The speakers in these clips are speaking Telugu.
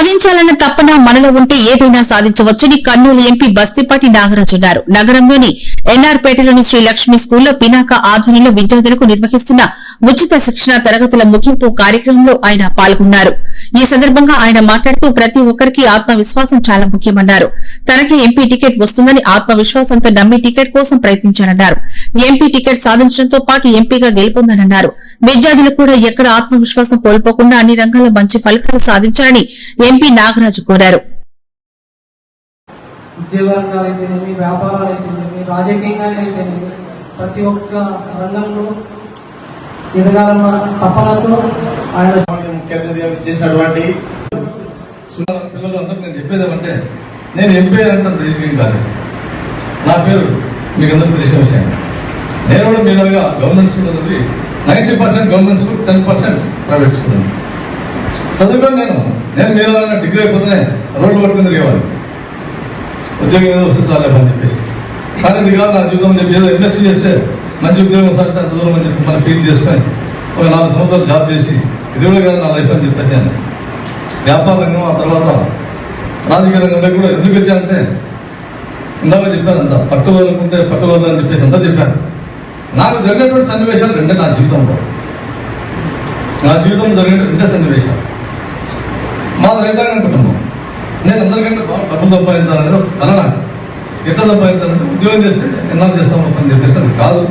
సాధించాలన్న తప్పన మనలో ఉంటే ఏదైనా సాధించవచ్చని కర్నూలు ఎంపీ బస్తిపాటి నాగరాజు అన్నారు. నగరంలోని ఎన్ఆర్పేటలోని శ్రీ లక్ష్మి స్కూల్లో పినాక ఆధ్వర్యంలో విద్యార్థులకు నిర్వహిస్తున్న ఉచిత శిక్షణ తరగతుల ముగింపు కార్యక్రమంలో ఆయన పాల్గొన్నారు. ఈ సందర్భంగా ఆయన మాట్లాడుతూ ప్రతి ఒక్కరికి ఆత్మవిశ్వాసం చాలా ముఖ్యమన్నారు. తనకి ఎంపీ టికెట్ వస్తుందని ఆత్మవిశ్వాసంతో నమ్మి టికెట్ కోసం ప్రయత్నించానన్నారు. ఎంపీ టికెట్ సాధించడంతో పాటు ఎంపీగా గెలుపొందనన్నారు. విద్యార్థులు కూడా ఎక్కడ ఆత్మవిశ్వాసం కోల్పోకుండా అన్ని రంగాల్లో మంచి ఫలితాలు సాధించాలని ఎంపీ నాగరాజు కోరారు. ప్రతి ఒక్క రంగంలో ఎదగాలన్న తపనతో ఆయన ముఖ్య చేసినటువంటి సుమారు పిల్లలు అందరూ నేను చెప్పేది ఏమంటే నేను ఎంపీ అంటే తెలిసిన కాదు. నా పేరు మీకు అందరూ తెలిసిన విషయం. నేను కూడా మీలాగా గవర్నమెంట్ స్కూల్ ఉంది ninety percent government school ten percent private school ఉంది చదువుకొని నేను నేను మీలాగా డిగ్రీ అయిపోతేనే రోడ్డు పట్టుకుని తిరిగేవాడు ఉద్యోగం ఏదో వస్తే చాలా అని చెప్పేసి. కానీ ఇది కాదు నా జీవితం చెప్పి ఏదో ఎంఎస్సీ చేస్తే మంచి ఉద్యోగం సార్ అంత దూరం అని చెప్పి మనం ఫీల్ చేసుకొని ఒక నాలుగు సంవత్సరాలు జాబ్ చేసి ఇది కూడా కాదు నా లైఫ్ అని చెప్పేసి నేను వ్యాపార రంగం ఆ తర్వాత రాజకీయ రంగంలో కూడా ఎందుకు వచ్చానంటే ఇందాక చెప్పాను అంత పట్టు పట్టుకోవాలని చెప్పేసి అంతా చెప్పాను. నాకు జరిగినటువంటి సన్నివేశాలు రెండే నా జీవితంలో. నా జీవితంలో జరిగిన రెండే సన్నివేశాలు. మాది రైతాంగం కుటుంబం. నేను అందరికంటే డబ్బులు సంపాదించాలనేది ఒక కళ నాకు. ఎట్లా సంపాదించాలంటే ఉద్యోగం చేస్తే ఎన్నాళ్ళు చేస్తాం అని చెప్పేసి అది కాదు.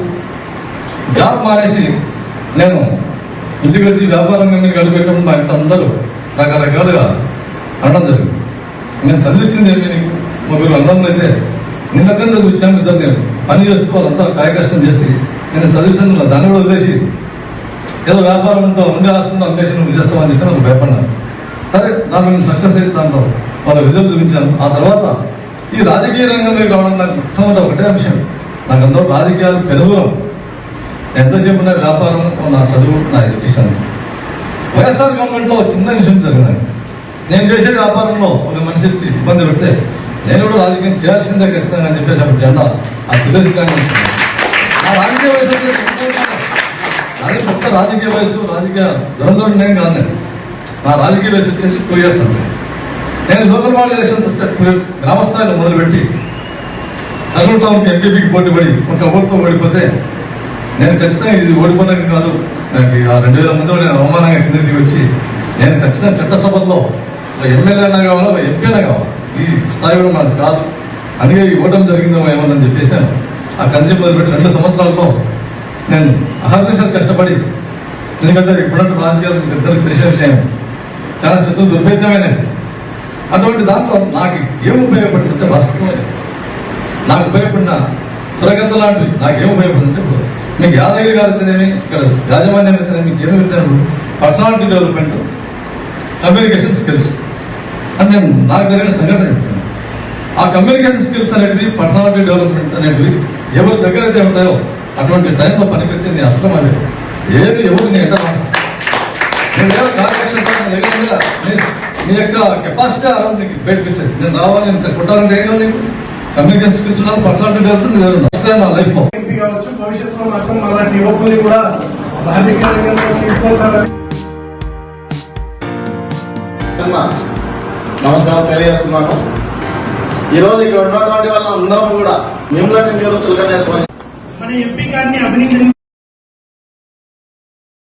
జాబ్ మానేసి నేను ఇంటికి వచ్చి వ్యాపారం మీద గడిపేటప్పుడు మా ఇంత అందరూ రకరకాలుగా అనడం జరిగింది. నేను చదివించింది ఏమి? నీకు ముగ్గురు అందరం అయితే నిన్నక్కడ చదివించాను ఇద్దరు నేను. పని చేస్తూ వాళ్ళంతా కాయకష్టం చేసి నేను చదివిస్తాను దాన్ని కూడా వదిలేసి. ఏదో వ్యాపారం ఉంటో ఉండే హాస్పిటల్ అమ్మేసి నువ్వు చేస్తామని చెప్పి నాకు భయపడ్డాను. సరే దాని మీద సక్సెస్ అయితే దాంట్లో. వాళ్ళ రిజల్ట్ చూపించాను. ఆ తర్వాత ఈ రాజకీయ రంగంలో కావడం నాకు మొట్టమొదటి ఒకటే అంశం. నాకు అందరూ రాజకీయాలు పెరుగురం ఎంతసేపు నా వ్యాపారం నా చదువు నా ఎడ్యుకేషన్? వైఎస్ఆర్ గవర్నమెంట్లో చిన్న విషయం జరిగినాయి నేను చేసే వ్యాపారంలో ఒక మనిషి వచ్చి ఇబ్బంది పెడితే నేను కూడా రాజకీయం చేయాల్సిందే ఖచ్చితంగా అని చెప్పేసి అప్పుడు జెండా ఆ తెలుసు నా రాజకీయ వయసు అంటే అదే కొత్త రాజకీయ వయసు రాజకీయ దురంధరం నేను కాదు నేను. నా రాజకీయ వయసు వచ్చేసి టూ ఇయర్స్ నేను లోకల్ బాడీ ఎలక్షన్స్ వస్తే టూ ఇయర్స్ మొదలుపెట్టి కర్నూలు టౌన్కి ఎంపీపీకి పోటీ పడి ఒక ఓటుతో ఓడిపోతే నేను ఖచ్చితంగా ఇది ఓడిపోయినాక కాదు. నాకు ఆ రెండు వేల ముందులో నేను అవమానంగా కిందకి వచ్చి నేను ఖచ్చితంగా చట్టసభల్లో ఎమ్మెల్యే అయినా కావాలా ఒక ఎంపీ అయినా కావాలి? ఈ స్థాయి కూడా మనది కాదు. అందుకే ఈ ఓటమి జరిగిందేమో ఏమని చెప్పేసాను ఆ కంచె మొదలుపెట్టి రెండు సంవత్సరాల్లో నేను అహర్నిశలు కష్టపడి ఎందుకంటే ఇప్పుడంటే రాజకీయాలు ఇద్దరికి తెలిసిన విషయం. చాలా శత్రు దుర్భేద్యమైనవి అటువంటి దాంట్లో నాకు ఏం ఉపయోగపడుతుంటే వాస్తవమే. నాకు ఉపయోగపడిన సురగత లాంటివి నాకు ఏం ఉపయోగపడుతుంటే మీకు యాదగిరి గారితోనేమి ఇక్కడ యాజమాన్యం అయితేనే మీకు ఏమి పెట్టినప్పుడు పర్సనాలిటీ డెవలప్మెంట్ కమ్యూనికేషన్ స్కిల్స్. అని నేను నాకు జరిగిన సంఘటన చెప్తాను ఆ కమ్యూనికేషన్ స్కిల్స్ అనేటివి పర్సనాలిటీ డెవలప్మెంట్ అనేటివి ఎవరి దగ్గర అయితే ఉంటాయో అటువంటి టైంలో పనికొచ్చింది అస్త్రం అదే. ఏమి ఎవరు నీ ఎంట నీ నీ- నీ యొక్క కెపాసిటీ ఆ రోజు నీకు బయటకు వచ్చేది నేను రావాలి నేను కొట్టాలంటే ఏం కావాలి నీకు? కమ్యూనికేషన్ స్కిల్స్ ఉండాలి పర్సనాలిటీ డెవలప్మెంట్ ఫస్ట్ టైం నా లైఫ్లో ఎంపీ కావచ్చు భవిష్యత్తులో మాత్రం అలాంటి యువకుల్ని కూడా రాజకీయ రంగంలో తీసుకెళ్తారని అన్న, నమస్కారం తెలియజేస్తున్నాను. ఈ రోజు ఇక్కడ ఉన్నటువంటి వాళ్ళందరం కూడా మిమ్మల్ని మీరు చులకన వేసుకోవాలి మన ఎంపీ గారిని